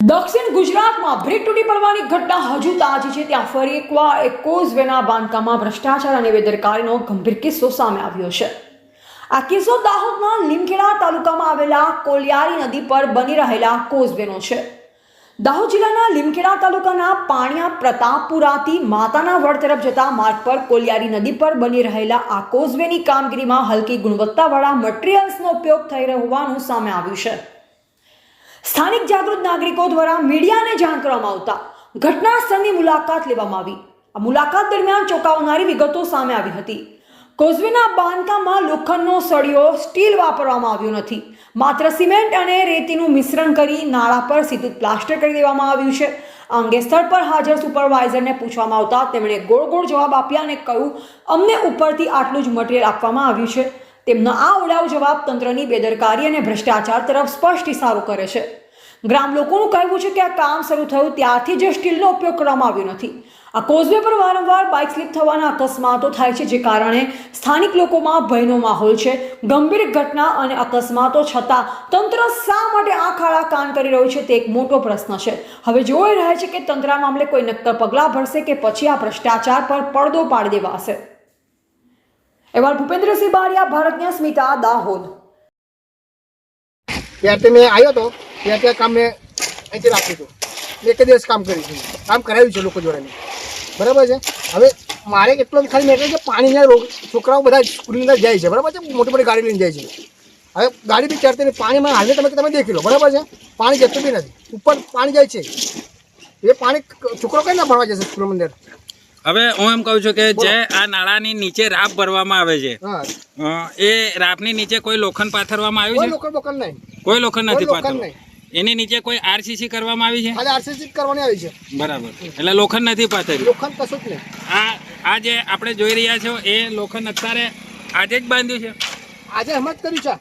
દક્ષિણ ગુજરાતમાં બ્રિક તૂટી પડવાની ઘટના હજુ તાજી છે. ત્યાં ફરી એકવાર એક કોઝવેના બાંધકામમાં ભ્રષ્ટાચાર અને બેદરકારીનો ગંભીર કિસ્સો સામે આવ્યો છે. આ કિસ્સો દાહોદના લીમખેડા તાલુકામાં આવેલા કોલિયારી નદી પર બની રહેલા કોઝવેનો છે. દાહોદ જિલ્લાના લીમખેડા તાલુકાના પાણિયા પ્રતાપપુરાથી માતાના વડ તરફ જતા માર્ગ પર કોલિયારી નદી પર બની રહેલા આ કોઝવેની કામગીરીમાં હલકી ગુણવત્તાવાળા મટીરિયલ્સનો ઉપયોગ થઈ રહ્યો હોવાનું સામે આવ્યું છે. સ્થાનિક જાગૃત નાગરિકો દ્વારા મીડિયાને જાણ કરવામાં આવતા ઘટના સ્થળની મુલાકાત લેવામાં આવી. આ મુલાકાત દરમિયાન ચોંકાવનારી વિગતો સામે આવી હતી. કોઝવેના બાંધકામમાં લોખંડનો સળિયો સ્ટીલ વાપરવામાં આવ્યો નથી. માત્ર સિમેન્ટ અને રેતીનું મિશ્રણ કરી નાળા પર સીધું પ્લાસ્ટર કરી દેવામાં આવ્યું છે. આ અંગે સ્થળ પર હાજર સુપરવાઇઝરને પૂછવામાં આવતા તેમણે ગોળ ગોળ જવાબ આપ્યા અને કહ્યું, અમને ઉપરથી આટલું જ મટીરિયલ આપવામાં આવ્યું છે. તેમનો આ ઉડાવ જવાબ તંત્રની બેદરકારી અને ભ્રષ્ટાચાર તરફ સ્પષ્ટ ઇશારો કરે છે. ગ્રામ લોકોનું કહેવું છે કે આ કામ શરૂ થયું ત્યારથી જ સ્ટીલનો ઉપયોગ કરવામાં આવ્યો નથી. આ કોઝવે પર વારંવાર બાઇક સ્લીપ થવાના અકસ્માતો થાય છે, જે કારણે સ્થાનિક લોકોમાં ભયનો માહોલ છે. ગંભીર ઘટના અને અકસ્માતો છતાં તંત્ર શા માટે આ ખાડા કાન કરી રહ્યું છે તે એક મોટો પ્રશ્ન છે. હવે જોઈ રહ્યા છે કે તંત્ર મામલે કોઈ નક્કર પગલાં ભરશે કે પછી આ ભ્રષ્ટાચાર પર પડદો પાડી દેવાશે. એવા ભૂપેન્દ્રસિંહ બારિયા, ભારતની સ્મિતા, દાહોદ. ત્યાં મેં આવ્યો હતો. ત્યાં ત્યાં કામ મેં અહીંથી રાખ્યું હતું મેં એક દિવસ કામ કર્યું છે કામ કરાવ્યું છે લોકો જોડે બરાબર છે? હવે મારે એટલો જ ખાલી મેટર કે પાણીના રોગ છોકરાઓ બધા સ્કૂલની જાય છે. બરાબર છે? મોટી મોટી ગાડી લઈને જાય છે. હવે ગાડી બી ચડતી પાણીમાં હાલને તમે તમે દેખી લો. બરાબર છે? પાણી જતું બી નથી. ઉપર પાણી જાય છે. એ પાણી છોકરો કઈ ના ભણવા જશે સ્કૂલની અંદર? હવે હું એમ કહું છું કે જે આ નાળાની નીચે રાપ ભરવામાં આવે છે એ રાપની નીચે કોઈ લોખંડ પાથરવામાં આવ્યું છે? કોઈ લોખંડ નથી પાથરવું એની નીચે કોઈ આરસીસી કરવામાં આવી છે? આરસીસી કરવાની આવી છે. બરાબર. એટલે લોખંડ નથી પાથર્યું. લોખંડ કશું જ નહીં. આ આ જે આપણે જોઈ રહ્યા છો એ લોખંડ અત્યારે આજે જ બાંધ્યું છે. આજે હમણાં જ કર્યું છે.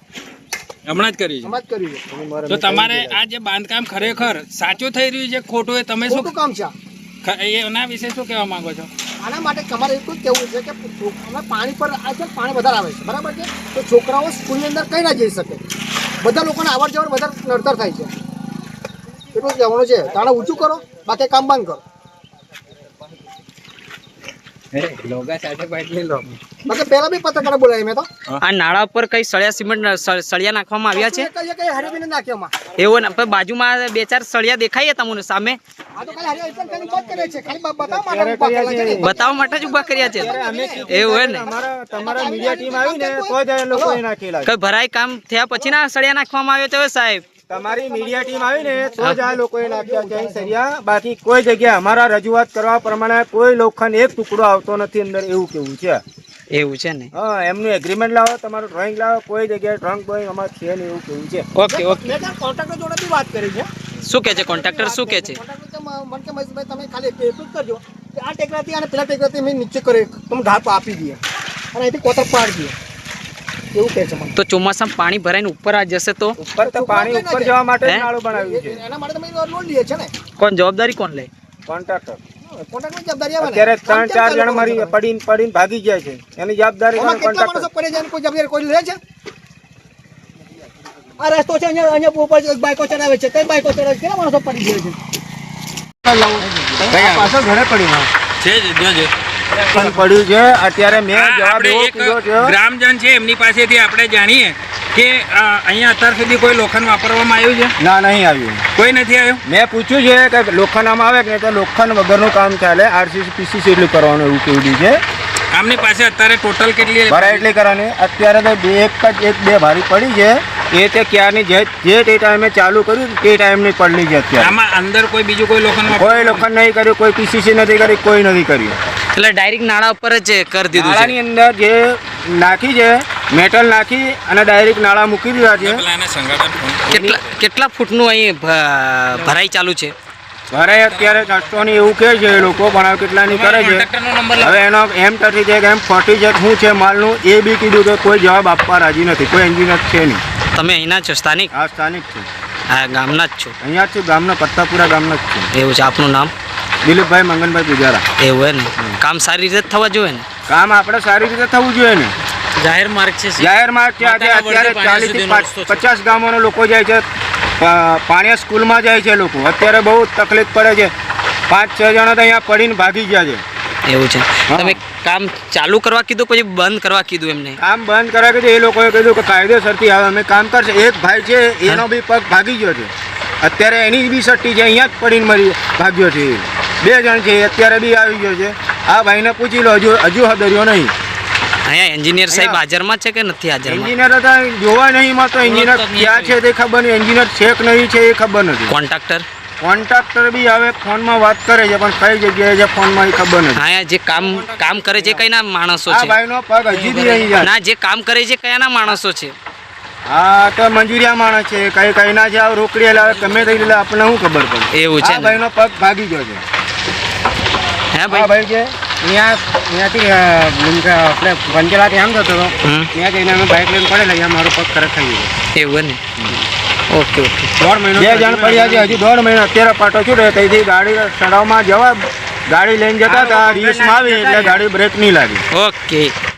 હમણાં જ કર્યું હમણાં જ કર્યું છે. તો તમારે આ જે બાંધકામ ખરેખર સાચું થઈ રહ્યું છે ખોટું એ તમે શું કામ છે. એના વિશે શું કહેવા માંગો છો? આના માટે તમારે એટલું જ કહેવું છે કે અમે પાણી પર આ છે પાણી વધારે આવે છે. બરાબર છે? તો છોકરાઓ સ્કૂલની અંદર કઈ ના જઈ શકે. બધા લોકોને આવર જવર વધારે નડતર થાય છે. એટલું જ કહેવાનું છે. તાણે ઊંચું કરો બાકી કામ બંધ કરો. બાકી પહેલા બી પત્રકાર બોલાય મેં તો. આ નાળા ઉપર કઈ સળિયા સિમેન્ટ સળિયા નાખવામાં આવ્યા છે? એવું ને પણ બાજુમાં બે ચાર સળિયા દેખાય છે તમને સામે? આ તો ખાલી હરિ પણ ખાલી બંધ કરે છે. ખાલી બ- બતાવવા માટે જ ઊભા કર્યા છે. એવું હોય ને? તમારા મીડિયા ટીમ આવી ને તો જ આ નાખેલા કઈ ભરાઈ કામ થયા પછી ના સળિયા નાખવામાં આવ્યો છે સાહેબ? તમારી મીડિયા ટીમ આવી ને તો જ આ લોકોએ નાખ્યા છે. સરિયા બાકી કોઈ જગ્યાએ અમારા રજૂઆત કરવા પ્રમાણે કોઈ લોખંડ એક ટુકડો આવતો નથી અંદર એવું કેવું છે? એવું છે ને? હા એમનું એગ્રીમેન્ટ લાવો તમારું ડ્રોઈંગ લાવો કોઈ જગ્યાએ ડ્રોઈંગ બોઈંગ અમારે છે ને એવું કેવું છે? Okay okay. કોન્ટ્રાક્ટર જોડે વાત કરી છે. શું કે છે? કોન્ટ્રાક્ટર શું કે છે? મને કે મહેશભાઈ તમે ખાલી એટલું જ કરજો. કે આ ટેકરાથી અને પેલા ટેકરાથી મેં નીચે કરે તમે ઢાપ આપી દઈએ અને અહીંથી કોતર પાડી દઈએ એવું કહે છે મને. તો ચોમાસામાં પાણી ભરાઈને ઉપર આ જશે તો? ઉપર તો પાણી ઉપર જવા માટે નાળું બનાવ્યું છે. એના માટે તમે લોન લઈએ છે ને. કોણ જવાબદારી કોણ લે? કોન્ટ્રાક્ટર. અત્યારે ત્રણ ચાર જણ મારી પડીને પડીને ભાગી ગયા છે. એની જવાબદારી કોન્ટ્રાક્ટર? પડે છે કોઈ જવાબદારી કોઈ લે છે? આ રસ્તો છે અહીંયા અહીંયા ઉપર બાઈકો ચડાવે છે. કઈ બાઈકો ચડાવે છે? કેટલા માણસો પડી ગયા છે? આ ઘરે પડી છે જ જોજે પણ પડ્યું છે અત્યારે મેં જવાબ એવો કીધો છે. ગ્રામજન છે એમની પાસેથી આપણે જાણીએ કે અહીંયા અત્યાર સુધી કોઈ લોખંડ વાપરવામાં આવ્યું છે? ના નહીં આવ્યું. કોઈ નથી આવ્યું? મેં પૂછ્યું છે કે લોખંડ આમાં આવે કે તો લોખંડ વગરનું કામ ચાલે આરસીસી પીસીસી એટલું કરવાનું એવું કેવું છે? આમની પાસે અત્યારે ટોટલ કેટલી ભરાય એટલી કરવાની. અત્યારે તો બે એક જ એક બે ભારી પડી છે. એ તે ક્યારની જે જે તે ટાઈમે ચાલુ કર્યું તે ટાઈમની પડલી છે અત્યારે. આમાં અંદર કોઈ બીજું કોઈ લોખંડ કોઈ લોખંડ નહીં કર્યું કોઈ પીસીસી નથી કરી કોઈ નથી કર્યું. એટલે ડાયરેક્ટ નાળા ઉપર જ કરી દીધું નાળાની અંદર જે નાખી છે મેટલ નાખી અને ડાયરેક્ટ નાળા મૂકી દીધા છે. કેટલા કેટલા ફૂટનું અહીં ભરાઈ ચાલુ છે? ભરાય અત્યારે રસ્તોની એવું કહે છે એ લોકો પણ કેટલાની કરે છે. હવે એનો એમ થતી છે કે એમ ફોર્ટી છે શું છે માલનું એ બી કીધું કે કોઈ જવાબ આપવા રાજી નથી કોઈ એન્જિનિયર છે નહીં. તમે અહીંના છો સ્થાનિક? આ સ્થાનિક છું. હા ગામના જ છો. અહીંયા છું ગામના પત્તાપુરા ગામના જ છું. એવું છે આપનું નામ? દિલીપભાઈ મંગનભાઈ પૂજારા. એવું હોય ને? કામ સારી રીતે થવા જોઈએ ને? કામ આપણે સારી રીતે થવું જોઈએ ને? જાહેર માર્ગ છે જાહેર માર્ગ છે આજે અત્યારે ચાલીસથી. પચાસ ગામોના લોકો જાય છે પા- પાણીયા સ્કૂલમાં જાય છે લોકો. અત્યારે બહુ તકલીફ પડે છે. પાંચ છ જણા તો અહીંયા પડીને ભાગી ગયા છે. એવું છે. તમે કામ ચાલુ કરવા કીધું પછી બંધ કરવા કીધું એમને? કામ બંધ કરવા કીધું એ લોકોએ કીધું કે કાયદેસરથી આવે અમે કામ કરશે. એક ભાઈ છે એનો બી પગ ભાગી ગયો છે. અત્યારે એની બી સટ્ટી છે અહીંયા જ પડીને મરી ભાગ્યો છે બે જણ છે અત્યારે બી આવી ગયો છે. આ ભાઈને પૂછી લો હજુ હજુ હદર્યો નહીં. અહીંયા એન્જિનિયર સાહેબ. હાજરમાં છે કે નથી હાજર એન્જિનિયર હતા જોવા નહીં મળતો. એન્જિનિયર ક્યાં છે તે ખબર નહીં. એન્જિનિયર છે કે નહીં છે એ ખબર નથી. કોન્ટ્રાક્ટર? કોન્ટ્રાક્ટર બી હવે ફોનમાં વાત કરે છે પણ કઈ જગ્યાએ છે ફોનમાં એ ખબર નથી. અહીંયા જે કામ કામ કરે છે કઈના માણસો છે? ભાઈનો પગ હજી બી અહીં ના જે કામ કરે છે કયાના માણસો છે? હા તો મંજુરિયા માણસ છે કઈ કઈ ના છે રોકડી લાવે ગમે તે રીતે આપણને શું ખબર પડે? એવું છે ભાઈ નો? પગ ભાગી ગયો છે. હે ભાઈ? ભાઈ છે? અહીંયા અહીંયાથી આપણે વંજેલાથી આમ જતો હતો. ત્યાં જઈને અમે બાઇક લઈને પડેલા અહીંયા મારો પગ ખરાબ થઈ ગયો. એવું ને? Okay okay. દોઢ મહિનો બે જણ પડ્યા છે હજી દોઢ મહિનો. અત્યારે પાટો છૂટે તેથી ગાડી સડાવમાં જવા ગાડી લઈને જતા હતા રીસમાં આવી એટલે ગાડી બ્રેક નહીં લાગી. ઓકે.